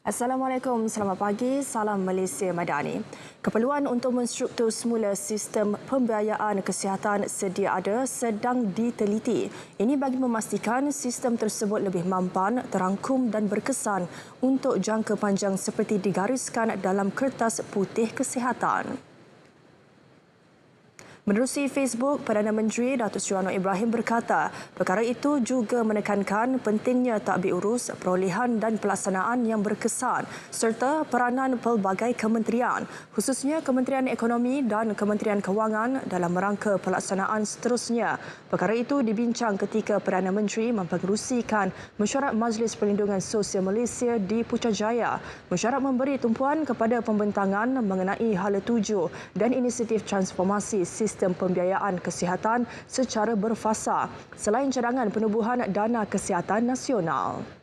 Assalamualaikum, selamat pagi. Salam Malaysia Madani. Keperluan untuk menstruktur semula sistem pembiayaan kesihatan sedia ada sedang diteliti. Ini bagi memastikan sistem tersebut lebih mampan, terangkum dan berkesan untuk jangka panjang seperti digariskan dalam kertas putih kesihatan. Menerusi Facebook, Perdana Menteri Datuk Seri Anwar Ibrahim berkata, perkara itu juga menekankan pentingnya takbir urus, perolehan dan pelaksanaan yang berkesan serta peranan pelbagai kementerian, khususnya Kementerian Ekonomi dan Kementerian Kewangan dalam rangka pelaksanaan seterusnya. Perkara itu dibincang ketika Perdana Menteri mempengerusikan mesyuarat Majlis Perlindungan Sosial Malaysia di Putrajaya. Mesyuarat memberi tumpuan kepada pembentangan mengenai hala tuju dan inisiatif transformasi sistem sistem pembiayaan kesihatan secara berfasa selain cadangan penubuhan dana kesihatan nasional.